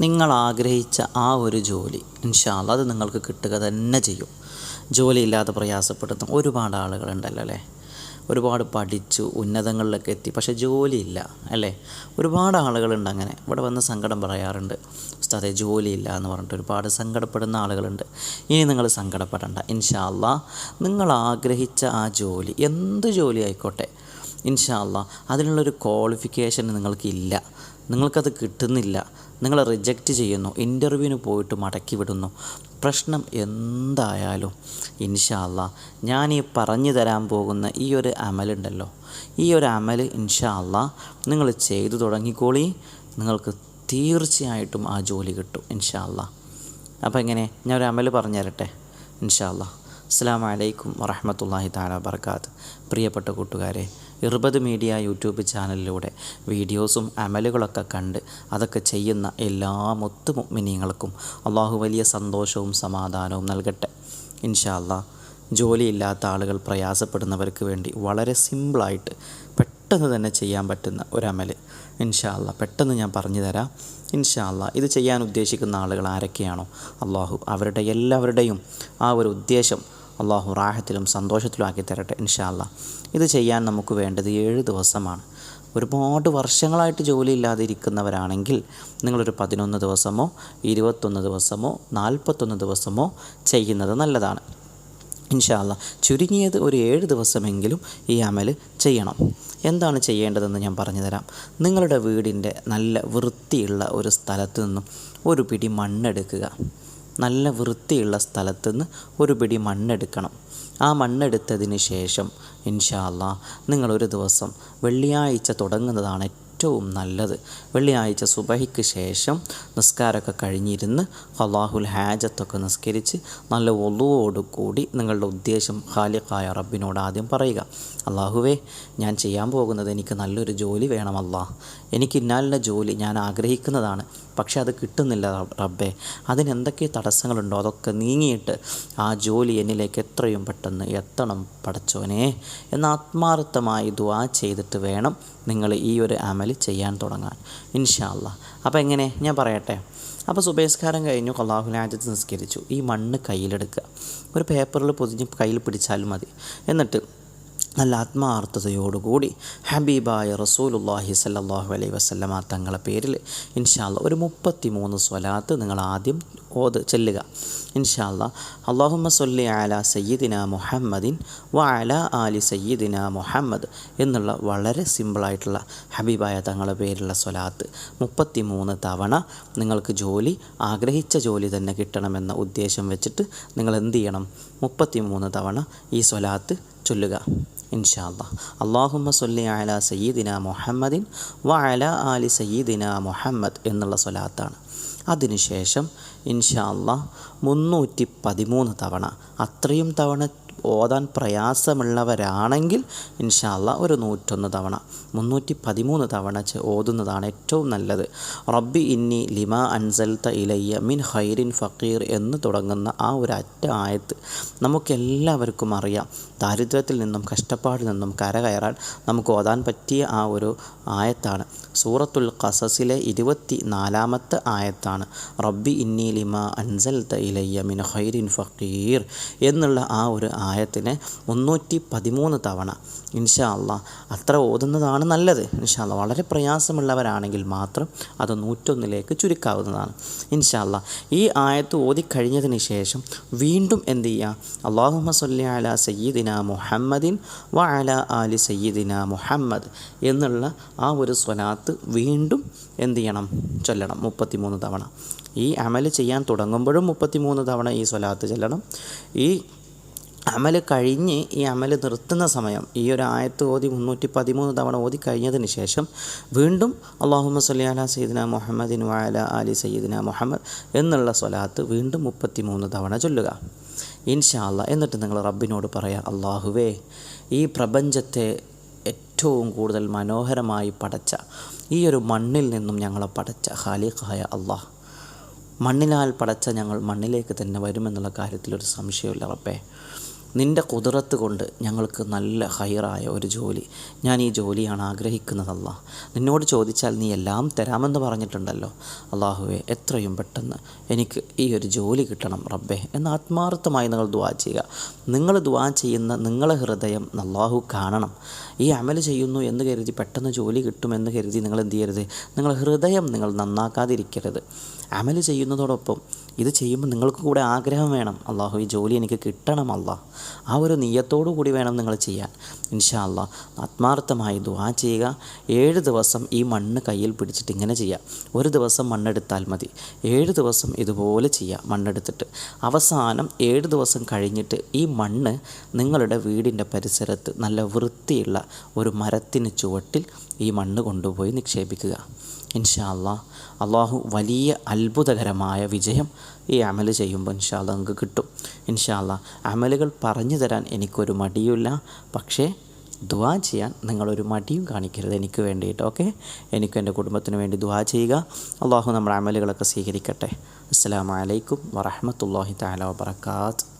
നിങ്ങൾ ആഗ്രഹിച്ച ആ ഒരു ജോലി ഇൻഷാല്ല അത് നിങ്ങൾക്ക് കിട്ടുക തന്നെ ചെയ്യും. ജോലിയില്ലാതെ പ്രയാസപ്പെടുന്ന ഒരുപാട് ആളുകളുണ്ടല്ലോ അല്ലേ? ഒരുപാട് പഠിച്ചു ഉന്നതങ്ങളിലൊക്കെ എത്തി. പക്ഷേ ജോലിയില്ല അല്ലേ? ഒരുപാട് ആളുകളുണ്ട് അങ്ങനെ. ഇവിടെ വന്ന് സങ്കടം പറയാറുണ്ട്. ഉസ്താദെ ജോലിയില്ല എന്ന് പറഞ്ഞിട്ട് ഒരുപാട് സങ്കടപ്പെടുന്ന ആളുകളുണ്ട്. ഇനി നിങ്ങൾ സങ്കടപ്പെടണ്ട. ഇൻഷാല്ല നിങ്ങൾ ആഗ്രഹിച്ച ആ ജോലി എന്ത് ജോലി ആയിക്കോട്ടെ. ഇൻഷാല്ല അതിനുള്ളൊരു ക്വാളിഫിക്കേഷൻ നിങ്ങൾക്കില്ല നിങ്ങൾക്കത് കിട്ടുന്നില്ല. നിങ്ങൾ റിജക്റ്റ് ചെയ്യുന്നു. ഇന്റർവ്യൂവിന് പോയിട്ട് മടക്കി വിടുന്നു. പ്രശ്നം എന്തായാലും ഇൻഷാല്ല ഞാൻ ഈ പറഞ്ഞു തരാൻ പോകുന്ന ഈ ഒരു അമലുണ്ടല്ലോ ഈ ഒരു അമൽ ഇൻഷാല്ല നിങ്ങൾ ചെയ്തു തുടങ്ങിക്കോളി. നിങ്ങൾക്ക് തീർച്ചയായിട്ടും ആ ജോലി കിട്ടും ഇൻഷാല്ല അപ്പോൾ എങ്ങനെ? ഞാൻ ഒരു അമൽ പറഞ്ഞു തരട്ടെ ഇൻഷാല്ല അസ്സാം വലൈക്കും വറഹമത്തല്ലാഹി താല വർക്കാത്ത് പ്രിയപ്പെട്ട കൂട്ടുകാരെ ഇർബദ് മീഡിയ യൂട്യൂബ് ചാനലിലൂടെ വീഡിയോസും അമലുകളൊക്കെ കണ്ട് അതൊക്കെ ചെയ്യുന്ന എല്ലാ മൊത്തു മിനിങ്ങൾക്കും അള്ളാഹു വലിയ സന്തോഷവും സമാധാനവും നൽകട്ടെ. ഇൻഷാല്ല ജോലിയില്ലാത്ത ആളുകൾ പ്രയാസപ്പെടുന്നവർക്ക് വേണ്ടി വളരെ സിമ്പിളായിട്ട് പെട്ടെന്ന് തന്നെ ചെയ്യാൻ പറ്റുന്ന ഒരമൽ ഇൻഷാല്ല പെട്ടെന്ന് ഞാൻ പറഞ്ഞു തരാം. ഇൻഷാല്ല ഇത് ചെയ്യാൻ ഉദ്ദേശിക്കുന്ന ആളുകൾ ആരൊക്കെയാണോ? അള്ളാഹു അവരുടെ എല്ലാവരുടെയും ആ ഒരു ഉദ്ദേശം അള്ളാഹു റാഹത്തിലും സന്തോഷത്തിലും ആക്കി തരട്ടെ ഇൻഷാല്ല ഇത് ചെയ്യാൻ നമുക്ക് വേണ്ടത് ഏഴ് ദിവസമാണ്. ഒരുപാട് വർഷങ്ങളായിട്ട് ജോലിയില്ലാതെ ഇരിക്കുന്നവരാണെങ്കിൽ നിങ്ങളൊരു പതിനൊന്ന് ദിവസമോ ഇരുപത്തൊന്ന് ദിവസമോ നാൽപ്പത്തൊന്ന് ദിവസമോ ചെയ്യുന്നത് നല്ലതാണ്. ഇൻഷാല്ല ചുരുങ്ങിയത് ഒരു ഏഴ് ദിവസമെങ്കിലും ഈ അമൽ ചെയ്യണം. എന്താണ് ചെയ്യേണ്ടതെന്ന് ഞാൻ പറഞ്ഞു തരാം നിങ്ങളുടെ വീടിന്റെ നല്ല വൃത്തിയുള്ള ഒരു സ്ഥലത്ത് നിന്നും ഒരു പിടി മണ്ണെടുക്കുക. നല്ല വൃത്തിയുള്ള സ്ഥലത്ത് നിന്ന് ഒരു പിടി മണ്ണെടുക്കണം. ആ മണ്ണെടുത്തതിന് ശേഷം ഇൻഷാല്ല നിങ്ങളൊരു ദിവസം വെള്ളിയാഴ്ച തുടങ്ങുന്നതാണ് ഏറ്റവും നല്ലത്. വെള്ളിയാഴ്ച സുബഹിക്ക് ശേഷം നിസ്കാരമൊക്കെ കഴിഞ്ഞിരുന്ന് അള്ളാഹുൽ ഹാജത്തൊക്കെ നിസ്കരിച്ച് നല്ല ഒളുവോടുകൂടി നിങ്ങളുടെ ഉദ്ദേശം ഖാലിഖായ റബ്ബിനോട് ആദ്യം പറയുക. അള്ളാഹുവേ ഞാൻ ചെയ്യാൻ പോകുന്നത് എനിക്ക് നല്ലൊരു ജോലി വേണമല്ല എനിക്ക് ഇന്നാലിന്റെ ജോലി ഞാൻ ആഗ്രഹിക്കുന്നതാണ്. പക്ഷേ അത് കിട്ടുന്നില്ല റബ്ബേ. അതിനെന്തൊക്കെ തടസ്സങ്ങളുണ്ടോ അതൊക്കെ നീങ്ങിയിട്ട് ആ ജോലി എന്നിലേക്ക് എത്രയും പെട്ടെന്ന് എത്തണം പടച്ചോനെ. എന്ന് ആത്മാർത്ഥമായി ദുവാ ചെയ്തിട്ട് വേണം നിങ്ങൾ ഈ ഒരു അമൽ ചെയ്യാൻ തുടങ്ങാൻ. ഇൻഷാല്ല അപ്പോൾ എങ്ങനെ? ഞാൻ പറയട്ടെ. അപ്പോൾ സുബേസ്കാരം കഴിഞ്ഞു. കൊള്ളാഹുലാജത്ത് നിസ്കരിച്ചു. ഈ മണ്ണ് കയ്യിലെടുക്കുക. ഒരു പേപ്പറിൽ പൊതിഞ്ഞ് കയ്യിൽ പിടിച്ചാലും മതി. എന്നിട്ട് നല്ല ആത്മാർത്ഥതയോടുകൂടി ഹബീബായ റസൂലുല്ലാഹി സല്ലാഹു അലൈഹി വസ്ലമ തങ്ങളെ പേരിൽ ഇൻഷാല്ല ഒരു മുപ്പത്തി മൂന്ന് സ്വലാത്ത് നിങ്ങൾ ആദ്യം ഓത് ചെല്ലുക. ഇൻഷാല്ല അള്ളാഹുമ്മ സൊല്ലി ആല സയ്യിദിന മുഹമ്മദിൻ വ അല ആലി സയ്യിദിന മുഹമ്മദ് എന്നുള്ള വളരെ സിമ്പിളായിട്ടുള്ള ഹബീബായ തങ്ങളുടെ പേരുള്ള സ്വലാത്ത്. മുപ്പത്തി മൂന്ന് തവണ നിങ്ങൾക്ക് ജോലി ആഗ്രഹിച്ച ജോലി തന്നെ കിട്ടണമെന്ന ഉദ്ദേശം വെച്ചിട്ട് നിങ്ങൾ എന്ത് ചെയ്യണം? മുപ്പത്തി മൂന്ന് തവണ ഈ സ്വലാത്ത് ചൊല്ലുക. ഇൻഷാല്ല അള്ളാഹുമ്മ സൊല്ലി അല സയ്യിദിന മുഹമ്മദിൻ വ അല ആലി സയ്യിദിന മുഹമ്മദ് എന്നുള്ള സ്വലാത്താണ്. അതിനുശേഷം ഇൻഷാല്ല മുന്നൂറ്റി പതിമൂന്ന് തവണ അത്രയും തവണ ഓതാൻ പ്രയാസമുള്ളവരാണെങ്കിൽ ഇൻഷാല്ല ഒരു നൂറ്റൊന്ന് തവണ മുന്നൂറ്റി പതിമൂന്ന് തവണ ഓതുന്നതാണ് ഏറ്റവും നല്ലത്. റബ്ബി ഇന്നി ലിമ അൻസൽത്ത ഇലയ്യ മിൻ ഹൈറിൻ ഫക്കീർ എന്ന് തുടങ്ങുന്ന ആ ഒരു അറ്റ ആയത്ത് നമുക്കെല്ലാവർക്കും അറിയാം. ദാരിദ്ര്യത്തിൽ നിന്നും കഷ്ടപ്പാടിൽ നിന്നും കരകയറാൻ നമുക്ക് ഓതാൻ പറ്റിയ ആ ഒരു ആയത്താണ്. സൂറത്തുൽ ഖസസിലെ ഇരുപത്തി നാലാമത്തെ ആയത്താണ്. റബ്ബി ഇന്നി ലിമ അൻസൽത്ത ഇലയ്യ മിൻ ഹൈറിൻ ഫക്കീർ എന്നുള്ള ആ ഒരു ആയത്തിനെ മുന്നൂറ്റി പതിമൂന്ന് തവണ ഇൻഷാ അള്ളാ അത്ര ഓതുന്നതാണ് നല്ലത്. ഇൻഷാ അള്ളാ വളരെ പ്രയാസമുള്ളവരാണെങ്കിൽ മാത്രം അത് നൂറ്റൊന്നിലേക്ക് ചുരുക്കാവുന്നതാണ്. ഇൻഷാ അള്ളാ ഈ ആയത്ത് ഓതിക്കഴിഞ്ഞതിന് ശേഷം വീണ്ടും എന്ത് ചെയ്യുക അള്ളാഹു സൊല്ലി അല സയ്യിദിന മുഹമ്മദിൻ വ അല അലി സയ്യിദിന മുഹമ്മദ് എന്നുള്ള ആ ഒരു സ്വനാത്ത് വീണ്ടും എന്ത് ചെയ്യണം? ചൊല്ലണം. മുപ്പത്തിമൂന്ന് തവണ. ഈ അമൽ ചെയ്യാൻ തുടങ്ങുമ്പോഴും മുപ്പത്തിമൂന്ന് തവണ ഈ സ്വലാത്ത് ചെല്ലണം. ഈ അമൽ കഴിഞ്ഞ് ഈ അമൽ നിർത്തുന്ന സമയം ഈ ഒരു ആയത്ത് ഓതി മുന്നൂറ്റി പതിമൂന്ന് തവണ ഓതി കഴിഞ്ഞതിന് ശേഷം വീണ്ടും അള്ളാഹുമ സല്ലി അല സയ്യിദിന മുഹമ്മദിൻ വാല അലി സയ്യിദിന മുഹമ്മദ് എന്നുള്ള സ്വലാത്ത് വീണ്ടും മുപ്പത്തി മൂന്ന് തവണ ചൊല്ലുക. ഇൻഷാല്ല എന്നിട്ട് നിങ്ങൾ റബ്ബിനോട് പറയാം അള്ളാഹുവേ ഈ പ്രപഞ്ചത്തെ ഏറ്റവും കൂടുതൽ മനോഹരമായി പടച്ച ഈ ഒരു മണ്ണിൽ നിന്നും ഞങ്ങളെ പടച്ച ഖാലിഖായ അള്ളാഹ് മണ്ണിനാൽ പടച്ച ഞങ്ങൾ മണ്ണിലേക്ക് തന്നെ വരുമെന്നുള്ള കാര്യത്തിലൊരു സംശയമില്ല റബ്ബേ. നിന്റെ കുതിരത്ത് കൊണ്ട് ഞങ്ങൾക്ക് നല്ല ഹൈറായ ഒരു ജോലി. ഞാൻ ഈ ജോലിയാണ് ആഗ്രഹിക്കുന്നതല്ല. നിന്നോട് ചോദിച്ചാൽ നീ എല്ലാം തരാമെന്ന് പറഞ്ഞിട്ടുണ്ടല്ലോ. അള്ളാഹുവെ എത്രയും പെട്ടെന്ന് എനിക്ക് ഈ ഒരു ജോലി കിട്ടണം റബ്ബെ എന്ന് ആത്മാർത്ഥമായി നിങ്ങൾ ദുവാ ചെയ്യുക. നിങ്ങൾ ദുവാ ചെയ്യുന്ന നിങ്ങളെ ഹൃദയം അള്ളാഹു കാണണം. ഈ അമൽ ചെയ്യുന്നു എന്ന് കരുതി പെട്ടെന്ന് ജോലി കിട്ടുമെന്ന് കരുതി നിങ്ങൾ എന്ത് ചെയ്യരുത്? നിങ്ങളെ ഹൃദയം നിങ്ങൾ നന്നാക്കാതിരിക്കരുത്. അമൽ ചെയ്യുന്നതോടൊപ്പം ഇത് ചെയ്യുമ്പോൾ നിങ്ങൾക്ക് കൂടെ ആഗ്രഹം വേണം. അള്ളാഹു ഈ ജോലി എനിക്ക് കിട്ടണം അല്ലാ. ആ ഒരു നീയത്തോടു കൂടി വേണം നിങ്ങൾ ചെയ്യാൻ. ഇൻഷാ അല്ലാ ആത്മാർത്ഥമായി ദുആ ചെയ്യുക. ഏഴ് ദിവസം ഈ മണ്ണ് കയ്യിൽ പിടിച്ചിട്ട് ഇങ്ങനെ ചെയ്യുക. ഒരു ദിവസം മണ്ണെടുത്താൽ മതി. ഏഴ് ദിവസം ഇതുപോലെ ചെയ്യുക മണ്ണെടുത്തിട്ട്. അവസാനം ഏഴ് ദിവസം കഴിഞ്ഞിട്ട് ഈ മണ്ണ് നിങ്ങളുടെ വീടിന്റെ പരിസരത്ത് നല്ല വൃത്തിയുള്ള ഒരു മരത്തിന് ചുവട്ടിൽ ഈ മണ്ണ് കൊണ്ടുപോയി നിക്ഷേപിക്കുക. ഇൻഷാ അല്ലാ. അള്ളാഹു വലിയ അത്ഭുതകരമായ വിജയം ഈ അമൽ ചെയ്യുമ്പോൾ ഇൻഷാ അല്ലാ നിങ്ങൾക്ക് കിട്ടും. ഇൻഷാ അല്ലാ. അമലുകൾ പറഞ്ഞു തരാൻ എനിക്കൊരു മടിയുമില്ല. പക്ഷേ ദുവാ ചെയ്യാൻ നിങ്ങളൊരു മടിയും കാണിക്കരുത് എനിക്ക് വേണ്ടിയിട്ട് ഓക്കെ? എനിക്കും എന്റെ കുടുംബത്തിന് വേണ്ടി ദുവാ ചെയ്യുക. അള്ളാഹു നമ്മുടെ അമലുകളൊക്കെ സ്വീകരിക്കട്ടെ. അസ്സാം വലൈക്കും വറഹമത്തല്ലാഹി താല വാബർക്കാത്ത്